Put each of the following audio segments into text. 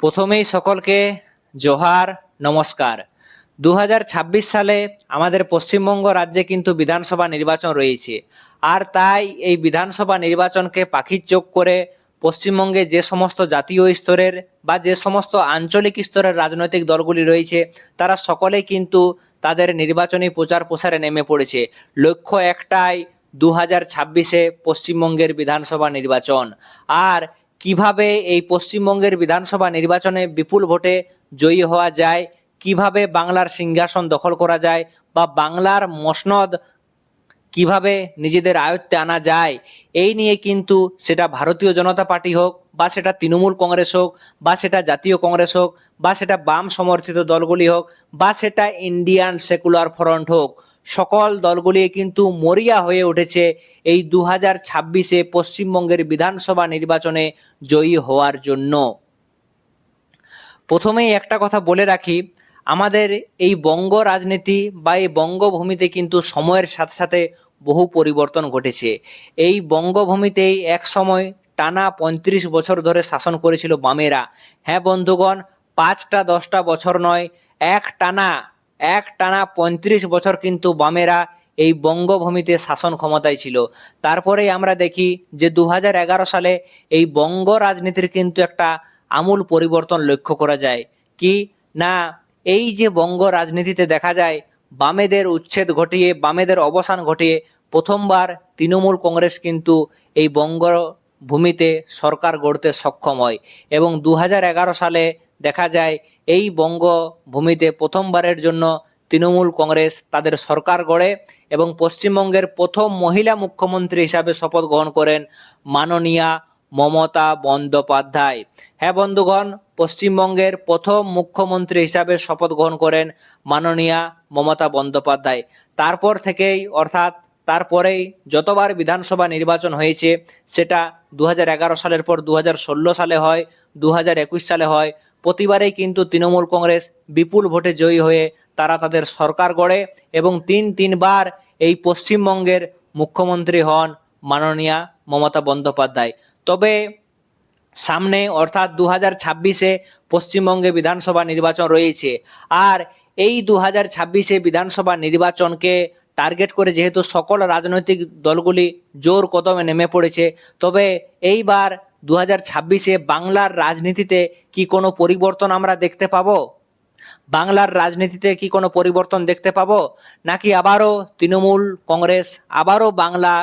প্রথমেই সকলকে জোহার, নমস্কার। দু হাজার ছাব্বিশ সালে আমাদের পশ্চিমবঙ্গ রাজ্যে কিন্তু বিধানসভা নির্বাচন রয়েছে। আর তাই এই বিধানসভা নির্বাচনকে পাখির চোখ করে পশ্চিমবঙ্গে যে সমস্ত জাতীয় স্তরের বা যে সমস্ত আঞ্চলিক স্তরের রাজনৈতিক দলগুলি রয়েছে, তারা সকলেই কিন্তু তাদের নির্বাচনী প্রচার প্রসারে নেমে পড়েছে। লক্ষ্য একটাই দু হাজার ছাব্বিশে পশ্চিমবঙ্গের বিধানসভা নির্বাচন। আর কীভাবে এই পশ্চিমবঙ্গের বিধানসভা নির্বাচনে বিপুল ভোটে জয়ী হওয়া যায়? কীভাবে বাংলার সিংহাসন দখল করা যায়? বা বাংলার মসনদ কীভাবে নিজেদের আয়ত্তে আনা যায়? এই নিয়ে কিন্তু সেটা ভারতীয় জনতা পার্টি হোক, বা সেটা তৃণমূল কংগ্রেস হোক, বা সেটা জাতীয় কংগ্রেস হোক, বা সেটা বাম সমর্থিত দলগুলি হোক, বা সেটা ইন্ডিয়ান সেকুলার ফ্রন্ট হোক সকল দলগুলি কিন্তু মরিয়া হয়ে উঠেছে। এই দু হাজার ছাব্বিশে পশ্চিমবঙ্গের বিধানসভা নির্বাচনে জয়ী হওয়ার জন্য। প্রথমেই একটা কথা বলে রাখি, আমাদের এই বঙ্গ রাজনীতি বা এই বঙ্গভূমিতে কিন্তু সময়ের সাথে সাথে বহু পরিবর্তন ঘটেছে। এই বঙ্গভূমিতেই এক সময় টানা পঁয়ত্রিশ বছর ধরে শাসন করেছিল বামেরা। হ্যাঁ বন্ধুগণ, পাঁচটা দশটা বছর নয়, এক টানা এক টানা পঁয়ত্রিশ বছর কিন্তু বামেরা এই বঙ্গভূমিতে শাসন ক্ষমতায় ছিল। তারপরেই আমরা দেখি যে দু হাজার এগারো সালে এই বঙ্গ রাজনীতির কিন্তু একটা আমূল পরিবর্তন লক্ষ্য করা যায়। কি? না, এই যে বঙ্গ রাজনীতিতে দেখা যায়, বামেদের উচ্ছেদ ঘটিয়ে, বামেদের অবসান ঘটিয়ে প্রথমবার তৃণমূল কংগ্রেস কিন্তু এই বঙ্গ ভূমিতে সরকার গড়তে সক্ষম হয়। এবং দু হাজার এগারো সালে দেখা যায় এই বঙ্গভূমিতে প্রথমবারের জন্য তৃণমূল কংগ্রেস তাদের সরকার গড়ে এবং পশ্চিমবঙ্গের প্রথম মহিলা মুখ্যমন্ত্রী হিসাবে শপথ গ্রহণ করেন মাননীয়া মমতা বন্দ্যোপাধ্যায়। হ্যাঁ বন্ধুগণ, পশ্চিমবঙ্গের প্রথম মুখ্যমন্ত্রী হিসাবে শপথ গ্রহণ করেন মাননীয়া মমতা বন্দ্যোপাধ্যায়। তারপর থেকেই, অর্থাৎ তারপরেই যতবার বিধানসভা নির্বাচন হয়েছে, সেটা দু হাজার এগারো সালের পর দু হাজার ষোলো সালে হয় দু হাজার একুশ সালে হয় প্রতিবারেই কিন্তু তৃণমূল কংগ্রেস বিপুল ভোটে জয়ী হয়ে তারা তাদের সরকার গড়ে এবং তিন তিনবার এই পশ্চিমবঙ্গের মুখ্যমন্ত্রী হন মাননীয়া মমতা বন্দ্যোপাধ্যায়। তবে সামনে অর্থাৎ দু হাজার ছাব্বিশে পশ্চিমবঙ্গে বিধানসভা নির্বাচন রয়েছে আর এই দু হাজার ছাব্বিশে বিধানসভা নির্বাচনকে টার্গেট করে যেহেতু সকল রাজনৈতিক দলগুলি জোর কদমে নেমে পড়েছে, তবে এইবার দু হাজার ছাব্বিশে বাংলার রাজনীতিতে কি কোনো পরিবর্তন আমরা দেখতে পাবো? বাংলার রাজনীতিতে কি কোনো পরিবর্তন দেখতে পাবো? নাকি আবারও তৃণমূল কংগ্রেস, আবারও বাংলা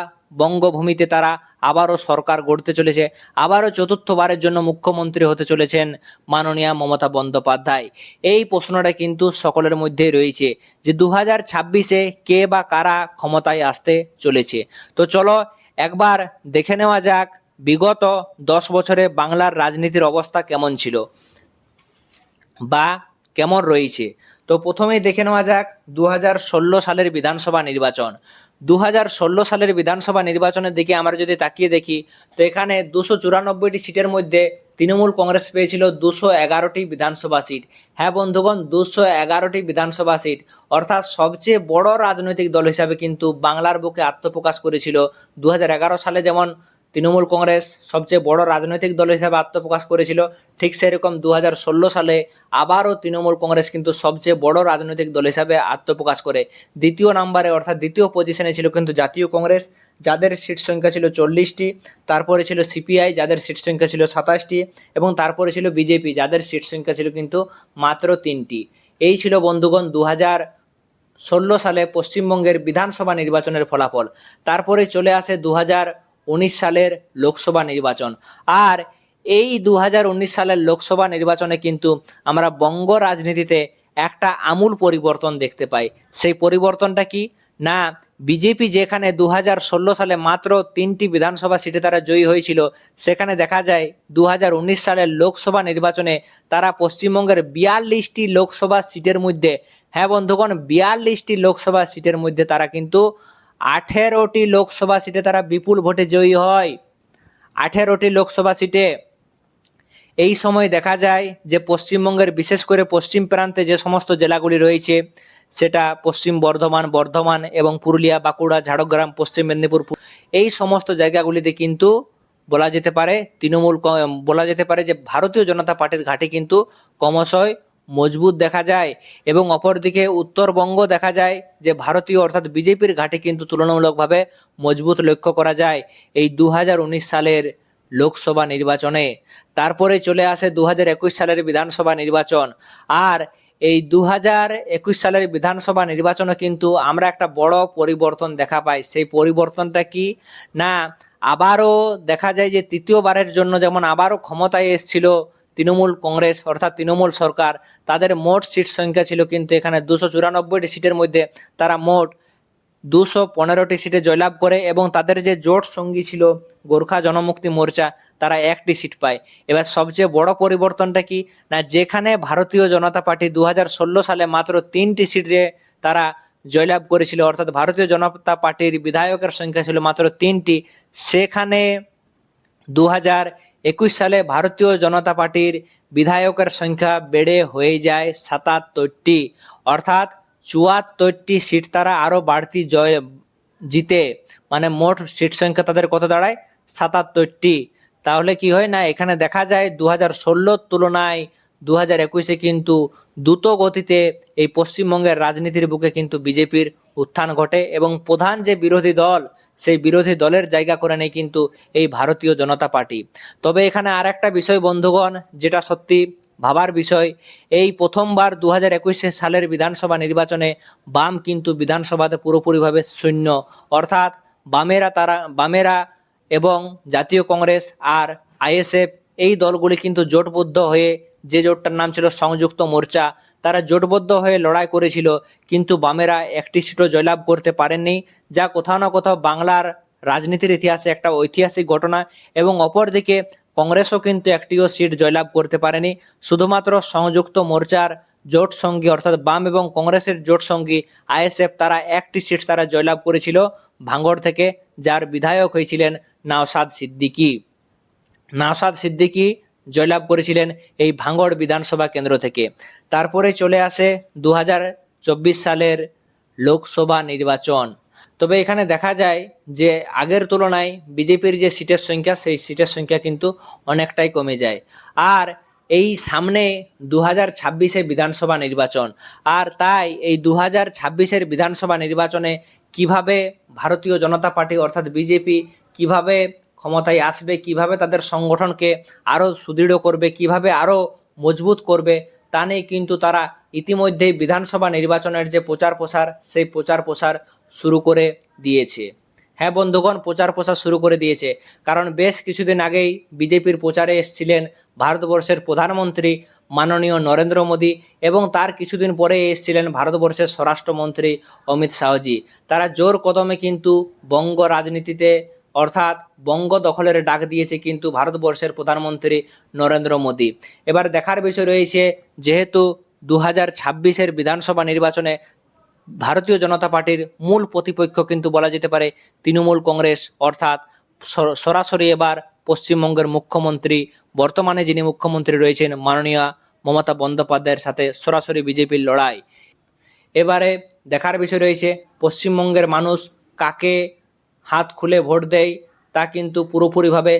বঙ্গভূমিতে তারা আবারও সরকার গড়তে চলেছে, আবারও চতুর্থবারের জন্য মুখ্যমন্ত্রী হতে চলেছেন মাননীয়া মমতা বন্দ্যোপাধ্যায়? এই প্রশ্নটা কিন্তু সকলের মধ্যেই রয়েছে যে দু হাজার ছাব্বিশে কে বা কারা ক্ষমতায় আসতে চলেছে? তো চলো একবার দেখে নেওয়া যাক বিগত দশ বছরে বাংলার রাজনীতির অবস্থা কেমন ছিল? বা কেমন রয়েছে? তো প্রথমেই দেখে নেওয়া যাক দু হাজার ষোলো সালের বিধানসভা নির্বাচন। দু হাজার ষোলো সালের বিধানসভা নির্বাচনের দিকে আমরা যদি তাকিয়ে দেখি, তো এখানে দুশো চুরানব্বইটি সিটের মধ্যে তৃণমূল কংগ্রেস পেয়েছিল দুশো এগারোটি বিধানসভা সিট। হ্যাঁ বন্ধুগণ, দুশো এগারোটি বিধানসভা সিট। অর্থাৎ সবচেয়ে বড় রাজনৈতিক দল হিসাবে কিন্তু বাংলার বুকে আত্মপ্রকাশ করেছিল দু হাজার এগারো সালে যেমন তৃণমূল কংগ্রেস সবচেয়ে বড় রাজনৈতিক দল হিসাবে আত্মপ্রকাশ করেছিল। ঠিক সেরকম দু হাজার ষোলো সালে আবারও তৃণমূল কংগ্রেস কিন্তু সবচেয়ে বড় রাজনৈতিক দল হিসাবে আত্মপ্রকাশ করে। দ্বিতীয় নাম্বারে অর্থাৎ দ্বিতীয় পজিশনে ছিল কিন্তু জাতীয় কংগ্রেস, যাদের সিট সংখ্যা ছিল চল্লিশটি। তারপরে ছিল সিপিআই যাদের সিট সংখ্যা ছিল সাতাশটি। এবং তারপরে ছিল বিজেপি যাদের সিট সংখ্যা ছিল কিন্তু মাত্র তিনটি। এই ছিল বন্ধুগণ দু ষোলো সালে পশ্চিমবঙ্গের বিধানসভা নির্বাচনের ফলাফল। তারপরে চলে আসে দু সালের লোকসভা নির্বাচন। আর এই দু হাজার উনিশ সালের লোকসভা নির্বাচনে কিন্তু আমরা বঙ্গ রাজনীতিতে একটা আমূল পরিবর্তন দেখতে পাই। সেই পরিবর্তনটা কি? না, বিজেপি যেখানে দু হাজার ষোলো সালে মাত্র তিনটি বিধানসভা সিটে তারা জয়ী হয়েছিল, সেখানে দেখা যায় দু হাজার উনিশ সালের লোকসভা নির্বাচনে তারা পশ্চিমবঙ্গের বিয়াল্লিশটি লোকসভা সিটের মধ্যে হ্যাঁ বন্ধুগণ, বিয়াল্লিশটি লোকসভা সিটের মধ্যে তারা কিন্তু আঠেরোটি লোকসভা সিটে তারা বিপুল ভোটে জয়ী হয়। আঠেরোটি লোকসভা সিটে এই সময় দেখা যায় যে পশ্চিমবঙ্গের বিশেষ করে পশ্চিম প্রান্তে যে সমস্ত জেলাগুলি রয়েছে, সেটা পশ্চিম বর্ধমান বর্ধমান এবং পুরুলিয়া, বাঁকুড়া, ঝাড়গ্রাম, পশ্চিম মেদিনীপুর এই সমস্ত জায়গাগুলিতে কিন্তু বলা যেতে পারে, তৃণমূল বলা যেতে পারে যে ভারতীয় জনতা পার্টির ঘাঁটি কিন্তু ক্রমশই মজবুত দেখা যায় এবং অপরদিকে উত্তরবঙ্গ দেখা যায় যে ভারতীয় অর্থাৎ বিজেপির ঘাঁটি কিন্তু তুলনামূলকভাবে মজবুত লক্ষ্য করা যায় এই দু হাজার উনিশ সালের লোকসভা নির্বাচনে। তারপরে চলে আসে দু হাজার একুশ সালের বিধানসভা নির্বাচন। আর এই দু সালের বিধানসভা নির্বাচনে কিন্তু আমরা একটা বড় পরিবর্তন দেখা পাই। সেই পরিবর্তনটা কি? না, আবারও দেখা যায় যে তৃতীয়বারের জন্য যেমন আবারও ক্ষমতায় এসেছিল তৃণমূল কংগ্রেস অর্থাৎ তৃণমূল সরকার, তাদের মোট সিট সংখ্যা ছিল কিন্তু এখানে দুশো চুরানব্বইটি সিটের মধ্যে তারা মোট দুশো পনেরোটি সিটে জয়লাভ করে এবং তাদের যে জোট সঙ্গী ছিল গোর্খা জনমুক্তি মোর্চা, তারা একটি সিট পায়। এবার সবচেয়ে বড় পরিবর্তনটা কি? না, যেখানে ভারতীয় জনতা পার্টি দু হাজার ষোলো সালে মাত্র তিনটি সিটে তারা জয়লাভ করেছিল, অর্থাৎ ভারতীয় জনতা পার্টির বিধায়কের সংখ্যা ছিল মাত্র তিনটি, সেখানে দু হাজার একুশ সালে ভারতীয় জনতা পার্টির বিধায়কের সংখ্যা বেড়ে হয়ে যায় সাতাত্তরটি। অর্থাৎ চুয়াত্তরটি সিট তারা আরও বাড়তি জয় জিতে মানে মোট সিট সংখ্যা তাদের কত দাঁড়ায়? সাতাত্তরটি। তাহলে কি হয় না, এখানে দেখা যায় দু হাজার ষোলোর তুলনায় দু হাজার একুশে কিন্তু দ্রুত গতিতে এই পশ্চিমবঙ্গের রাজনীতির বুকে কিন্তু বিজেপির উত্থান ঘটে এবং প্রধান যে বিরোধী দল সেই বিরোধী দলের জায়গা করে নেয় কিন্তু এই ভারতীয় জনতা পার্টি। তবে এখানে আর একটা বিষয়, বন্ধুগণ, যেটা সত্যি ভাবার বিষয়, এই প্রথমবার দু হাজার সালের বিধানসভা নির্বাচনে বাম কিন্তু বিধানসভাতে পুরোপুরিভাবে শূন্য। অর্থাৎ বামেরা তারা, বামেরা এবং জাতীয় কংগ্রেস আর আইএসএফ এই দলগুলি কিন্তু জোটবদ্ধ হয়ে যে জোটটার নাম ছিল সংযুক্ত মোর্চা, তারা জোটবদ্ধ হয়ে লড়াই করেছিল, কিন্তু বামেরা একটি সিটও জয়লাভ করতে পারেননি, যা কোথাও না কোথাও বাংলার রাজনীতির ইতিহাসে একটা ঐতিহাসিক ঘটনা এবং অপরদিকে কংগ্রেসও কিন্তু একটিও সিট জয়লাভ করতে পারেনি। শুধুমাত্র সংযুক্ত মোর্চার জোট সঙ্গী অর্থাৎ বাম এবং কংগ্রেসের জোট সঙ্গী আইএসএফ, তারা একটি সিট তারা জয়লাভ করেছিল ভাঙ্গড় থেকে, যার বিধায়ক হয়েছিলেন নাওসাদ সিদ্দিকী। নাওসাদ সিদ্দিকী জয়লাভ করেছিলেন এই ভাঙড় বিধানসভা কেন্দ্র থেকে। তারপরে চলে আসে দু হাজার চব্বিশ সালের লোকসভা নির্বাচন। তবে এখানে দেখা যায় যে আগের তুলনায় বিজেপির যে সিটের সংখ্যা, সেই সিটের সংখ্যা কিন্তু অনেকটাই কমে যায়। আর এই সামনে দু হাজার ছাব্বিশে বিধানসভা নির্বাচন। আর তাই এই দু হাজার ছাব্বিশের বিধানসভা নির্বাচনে কীভাবে ভারতীয় জনতা পার্টি অর্থাৎ বিজেপি কীভাবে ক্ষমতায় আসবে, কীভাবে তাদের সংগঠনকে আরও সুদৃঢ় করবে, কীভাবে আরও মজবুত করবে, তা নিয়ে কিন্তু তারা ইতিমধ্যেই বিধানসভা নির্বাচনের যে প্রচার প্রসার, সেই প্রচার প্রসার শুরু করে দিয়েছে। হ্যাঁ বন্ধুগণ, প্রচার প্রসার শুরু করে দিয়েছে। কারণ বেশ কিছুদিন আগেই বিজেপির প্রচারে এসেছিলেন ভারতবর্ষের প্রধানমন্ত্রী মাননীয় নরেন্দ্র মোদী এবং তার কিছুদিন পরে এসেছিলেন ভারতবর্ষের স্বরাষ্ট্রমন্ত্রী অমিত শাহজি। তারা জোর কদমে কিন্তু বঙ্গ রাজনীতিতে অর্থাৎ বঙ্গ দখলের ডাক দিয়েছে কিন্তু ভারতবর্ষের প্রধানমন্ত্রী নরেন্দ্র মোদী। এবার দেখার বিষয় রয়েছে, যেহেতু দু হাজার ছাব্বিশের বিধানসভা নির্বাচনে ভারতীয় জনতা পার্টির মূল প্রতিপক্ষ কিন্তু বলা যেতে পারে তৃণমূল কংগ্রেস, অর্থাৎ সর- সরাসরি এবার পশ্চিমবঙ্গের মুখ্যমন্ত্রী, বর্তমানে যিনি মুখ্যমন্ত্রী রয়েছেন মাননীয় মমতা বন্দ্যোপাধ্যায়ের সাথে সরাসরি বিজেপির লড়াই। এবারে দেখার বিষয় রয়েছে, পশ্চিমবঙ্গের মানুষ কাকে হাত খুলে ভোট দেয় তা কিন্তু পুরোপুরিভাবে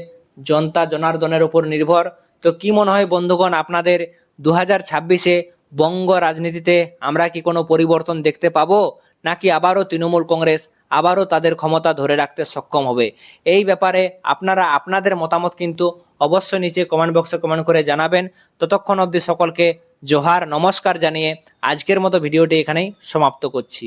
জনতা জনার্দনের উপর নির্ভর। তো কি মনে হয় বন্ধুগণ আপনাদের দু হাজার ছাব্বিশে বঙ্গ রাজনীতিতে আমরা কি কোনো পরিবর্তন দেখতে পাবো? নাকি আবারও তৃণমূল কংগ্রেস আবারও তাদের ক্ষমতা ধরে রাখতে সক্ষম হবে? এই ব্যাপারে আপনারা, আপনাদের মতামত কিন্তু অবশ্যই নিচে কমেন্ট বক্সে কমেন্ট করে জানাবেন। ততক্ষণ অবধি সকলকে জোহার, নমস্কার জানিয়ে আজকের মতো ভিডিওটি এখানেই সমাপ্ত করছি।